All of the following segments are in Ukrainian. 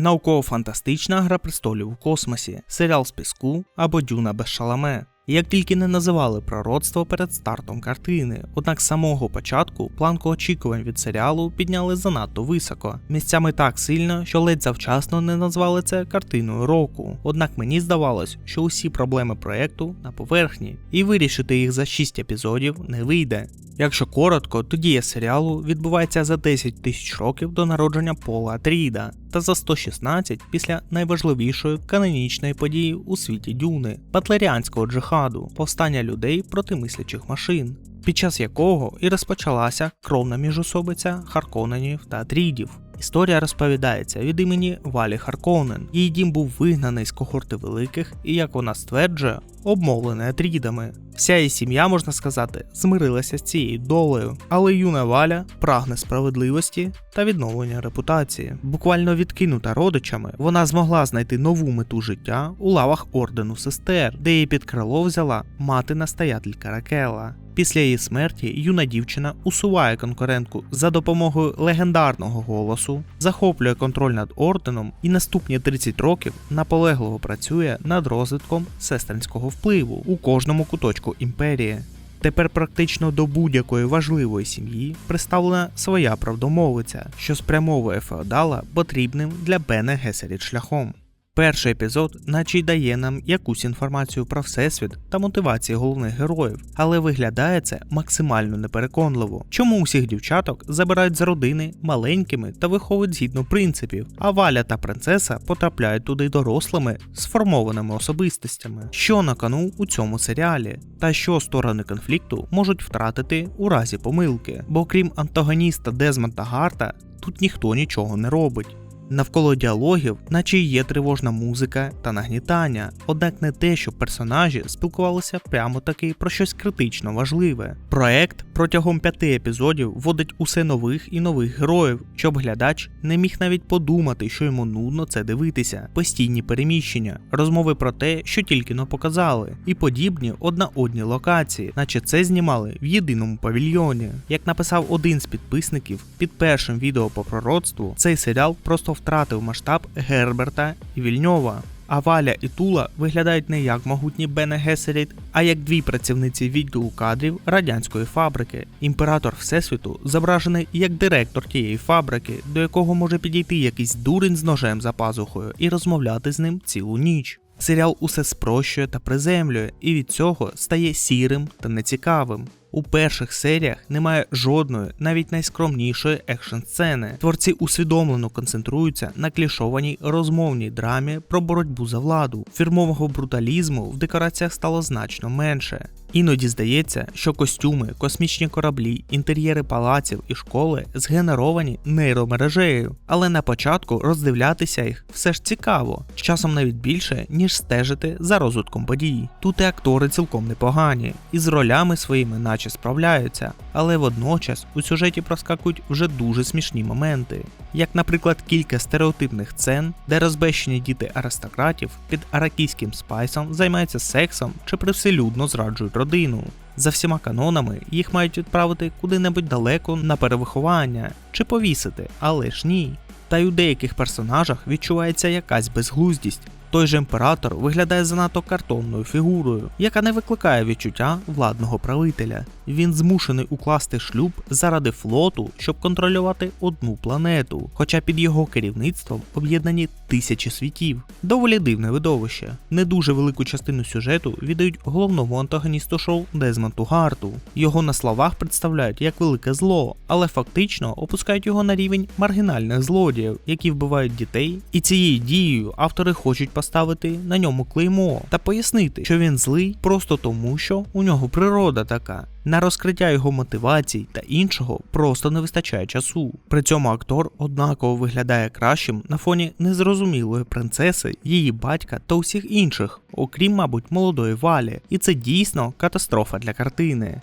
науково-фантастична гра престолів у космосі, серіал з піску або Дюна без шаламе. Як тільки не називали пророцтво перед стартом картини, однак з самого початку планку очікувань від серіалу підняли занадто високо, місцями так сильно, що ледь завчасно не назвали це картиною року. Однак мені здавалось, що усі проблеми проекту на поверхні, і вирішити їх за 6 епізодів не вийде. Якщо коротко, то дія серіалу відбувається за 10 тисяч років до народження Пола Атріда та за 116 після найважливішої канонічної події у світі Дюни батлеріанського джихаду, повстання людей проти мислячих машин, під час якого і розпочалася кровна міжособиця Харконенів та Атрідів. Історія розповідається від імені Валі Харконен. Її дім був вигнаний з когорти великих і, як вона стверджує, обмовлений атрідами. Вся її сім'я, можна сказати, змирилася з цією долею, але юна Валя прагне справедливості та відновлення репутації. Буквально відкинута родичами, вона змогла знайти нову мету життя у лавах ордену сестер, де її під крило взяла мати настоятелька Ракела. Після її смерті юна дівчина усуває конкурентку за допомогою легендарного голосу, захоплює контроль над орденом і наступні 30 років наполегливо працює над розвитком сестринського впливу у кожному куточку імперії. Тепер практично до будь-якої важливої сім'ї представлена своя правдомовиця, що спрямовує феодала потрібним для Бене Гесеріт шляхом. Перший епізод, наче й дає нам якусь інформацію про всесвіт та мотивації головних героїв, але виглядає це максимально непереконливо. Чому усіх дівчаток забирають з родини маленькими та виховують згідно принципів, а Валя та принцеса потрапляють туди дорослими сформованими особистостями, що на кону у цьому серіалі, та що сторони конфлікту можуть втратити у разі помилки, бо крім антагоніста Дезмонта Гарта, тут ніхто нічого не робить. Навколо діалогів, наче й є тривожна музика та нагнітання, однак не те, щоб персонажі спілкувалися прямо таки про щось критично важливе. Проект протягом п'яти епізодів вводить усе нових і нових героїв, щоб глядач не міг навіть подумати, що йому нудно це дивитися, постійні переміщення, розмови про те, що тільки но показали, і подібні одна одні локації, наче це знімали в єдиному павільйоні. Як написав один з підписників під першим відео по пророцтву, цей серіал просто втратив масштаб Герберта і Вільньова. А Валя і Тула виглядають не як могутні Бене Гесеріт, а як дві працівниці відділу кадрів радянської фабрики. Імператор Всесвіту зображений як директор тієї фабрики, до якого може підійти якийсь дурень з ножем за пазухою і розмовляти з ним цілу ніч. Серіал усе спрощує та приземлює, і від цього стає сірим та нецікавим. У перших серіях немає жодної, навіть найскромнішої екшн сцени. Творці усвідомлено концентруються на клішованій розмовній драмі про боротьбу за владу. Фірмового бруталізму в декораціях стало значно менше. Іноді здається, що костюми, космічні кораблі, інтер'єри палаців і школи згенеровані нейромережею, але на початку роздивлятися їх все ж цікаво, часом навіть більше, ніж стежити за розвитком подій. Тут і актори цілком непогані, і з ролями своїми наче справляються, але водночас у сюжеті проскакують вже дуже смішні моменти, як, наприклад, кілька стереотипних сцен, де розбещені діти аристократів під аракійським спайсом займаються сексом чи привселюдно зраджують родину. За всіма канонами їх мають відправити куди-небудь далеко на перевиховання чи повісити, але ж ні. Та й у деяких персонажах відчувається якась безглуздість. Той же імператор виглядає занадто картонною фігурою, яка не викликає відчуття владного правителя. Він змушений укласти шлюб заради флоту, щоб контролювати одну планету, хоча під його керівництвом об'єднані тисячі світів. Доволі дивне видовище. Не дуже велику частину сюжету віддають головному антагоністу шоу Дезмонту Гарту. Його на словах представляють як велике зло, але фактично опускають його на рівень маргінальних злодіїв, які вбивають дітей. І цією дією автори хочуть поставити на ньому клеймо та пояснити, що він злий просто тому, що у нього природа така. На розкриття його мотивацій та іншого просто не вистачає часу. При цьому актор однаково виглядає кращим на фоні незрозумілої принцеси, її батька та усіх інших, окрім, мабуть, молодої валі. І це дійсно катастрофа для картини.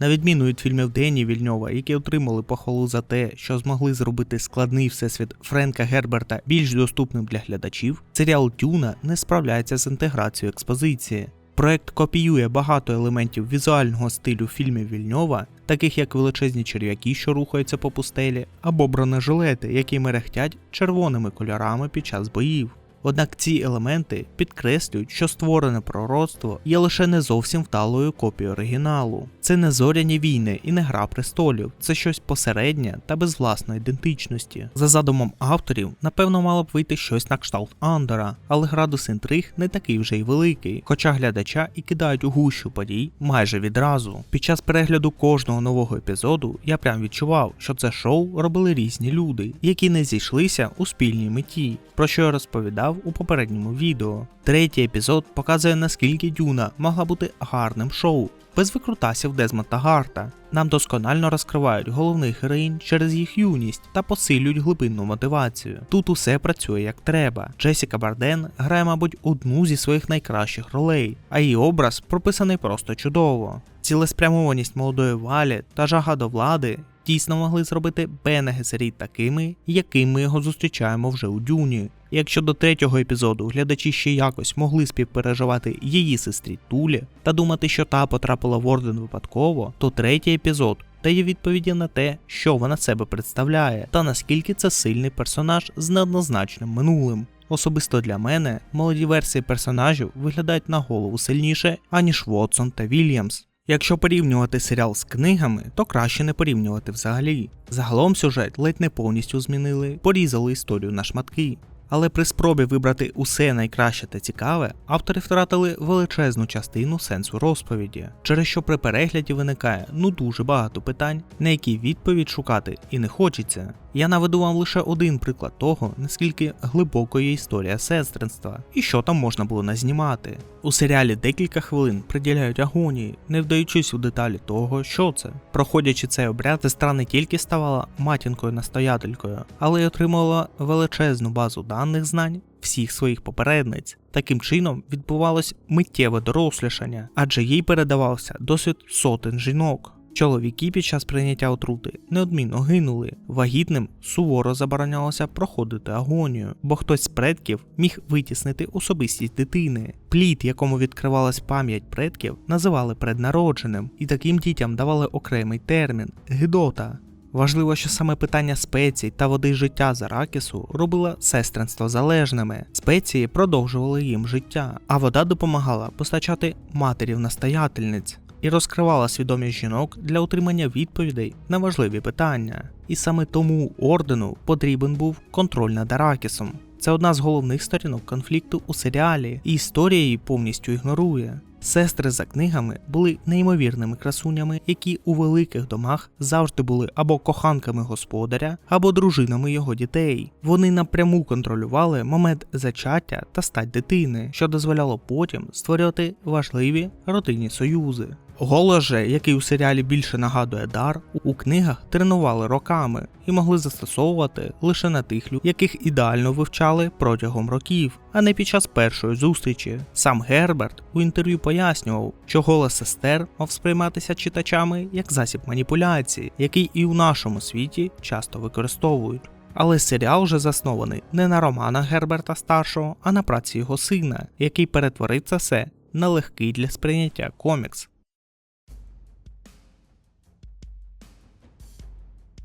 На відміну від фільмів Дені Вільньова, які отримали похвалу за те, що змогли зробити складний всесвіт Френка Герберта більш доступним для глядачів, серіал Тюна не справляється з інтеграцією експозиції. Проект копіює багато елементів візуального стилю фільмів Вільньова таких як величезні черв'яки, що рухаються по пустелі, або бронежилети, які мерехтять червоними кольорами під час боїв. Однак ці елементи підкреслюють, що створене пророцтво є лише не зовсім вдалою копією оригіналу. Це не зоряні війни і не гра престолів, це щось посереднє та без власної ідентичності. За задумом авторів, напевно, мало б вийти щось на кшталт Андора, але градус інтриг не такий вже й великий, хоча глядача і кидають у гущу подій майже відразу. Під час перегляду кожного нового епізоду я прям відчував, що це шоу робили різні люди, які не зійшлися у спільній меті, про що я розповідав у попередньому відео. Третій епізод показує наскільки Дюна могла бути гарним шоу. Без викрутасів Дезмонта Гарта. Нам досконально розкривають головних героїнь через їх юність та посилюють глибинну мотивацію. Тут усе працює як треба. Джесіка Барден грає, мабуть, одну зі своїх найкращих ролей, а її образ прописаний просто чудово. Цілеспрямованість молодої валі та жага до влади дійсно могли зробити Бена Гесеріт такими, яким ми його зустрічаємо вже у Дюні. Якщо до третього епізоду глядачі ще якось могли співпереживати її сестрі Тулі та думати, що та потрапила в орден випадково, то третій епізод дає відповіді на те, що вона себе представляє, та наскільки це сильний персонаж з неоднозначним минулим. Особисто для мене молоді версії персонажів виглядають на голову сильніше, аніж Вотсон та Вільямс. Якщо порівнювати серіал з книгами, то краще не порівнювати взагалі. Загалом сюжет ледь не повністю змінили, порізали історію на шматки. Але при спробі вибрати усе найкраще та цікаве, автори втратили величезну частину сенсу розповіді, через що при перегляді виникає ну дуже багато питань, на які відповідь шукати і не хочеться. Я наведу вам лише один приклад того, наскільки глибокою історія сестринства і що там можна було назнімати. У серіалі декілька хвилин приділяють агонії, не вдаючись у деталі того, що це. Проходячи цей обряд, сестра не тільки ставала матінкою-настоятелькою, але й отримувала величезну базу даних знань всіх своїх попередниць. Таким чином відбувалось миттєве дорослішання, адже їй передавався досвід сотень жінок. Чоловіки під час прийняття отрути неодмінно гинули. Вагітним суворо заборонялося проходити агонію, бо хтось з предків міг витіснити особистість дитини. Плід, якому відкривалась пам'ять предків, називали преднародженим, і таким дітям давали окремий термін гидота. Важливо, що саме питання спецій та води життя Заракісу робило сестринство залежними. Спеції продовжували їм життя, а вода допомагала постачати матерів настоятельниць і розкривала свідомість жінок для отримання відповідей на важливі питання. І саме тому ордену потрібен був контроль над Аракісом. Це одна з головних сторінок конфлікту у серіалі, і історія її повністю ігнорує. Сестри за книгами були неймовірними красунями, які у великих домах завжди були або коханками господаря, або дружинами його дітей. Вони напряму контролювали момент зачаття та стать дитини, що дозволяло потім створювати важливі родинні союзи. Голос же, який у серіалі більше нагадує дар, у книгах тренували роками і могли застосовувати лише на тих людей, яких ідеально вивчали протягом років, а не під час першої зустрічі. Сам Герберт у інтерв'ю пояснював, що голос сестер мав сприйматися читачами як засіб маніпуляції, який і у нашому світі часто використовують. Але серіал вже заснований не на романах Герберта старшого, а на праці його сина, який перетворив це все на легкий для сприйняття комікс.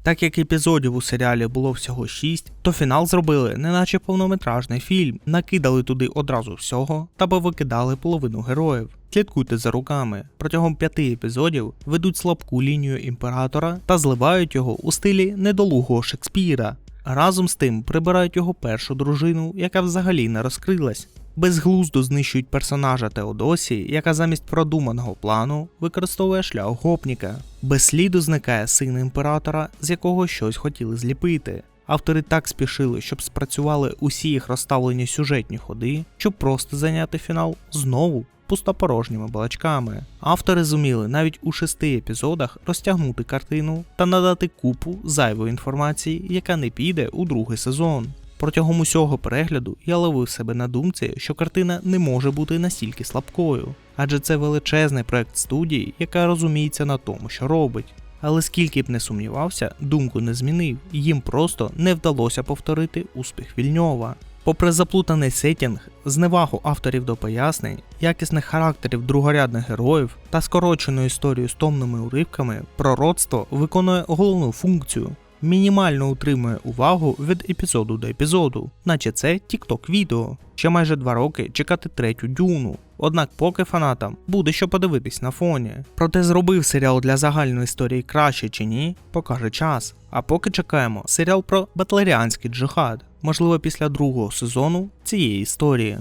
Так як епізодів у серіалі було всього 6, то фінал зробили неначе повнометражний фільм, накидали туди одразу всього та викидали половину героїв. Слідкуйте за руками. Протягом п'яти епізодів ведуть слабку лінію імператора та зливають його у стилі недолугого Шекспіра. Разом з тим прибирають його першу дружину, яка взагалі не розкрилась. Безглуздо знищують персонажа Теодосії, яка замість продуманого плану використовує шлях гопніка. Без сліду зникає син імператора, з якого щось хотіли зліпити. Автори так спішили, щоб спрацювали усі їх розставлені сюжетні ходи, щоб просто зайняти фінал знову пустопорожніми балачками. Автори зуміли навіть у шести епізодах розтягнути картину та надати купу зайвої інформації, яка не піде у другий сезон. Протягом усього перегляду я ловив себе на думці, що картина не може бути настільки слабкою, адже це величезний проект студії, яка розуміється на тому, що робить. Але скільки б не сумнівався, думку не змінив, і їм просто не вдалося повторити успіх Вільньова. Попри заплутаний сетінг, зневагу авторів до пояснень, якісних характерів другорядних героїв та скорочену історію з томними уривками, пророцтво виконує головну функцію. Мінімально утримує увагу від епізоду до епізоду, наче це TikTok відео. Ще майже два роки чекати третю дюну. Однак поки фанатам буде що подивитись на фоні. Проте зробив серіал для загальної історії краще чи ні, покаже час. А поки чекаємо серіал про батлеріанський джихад, можливо, після другого сезону цієї історії.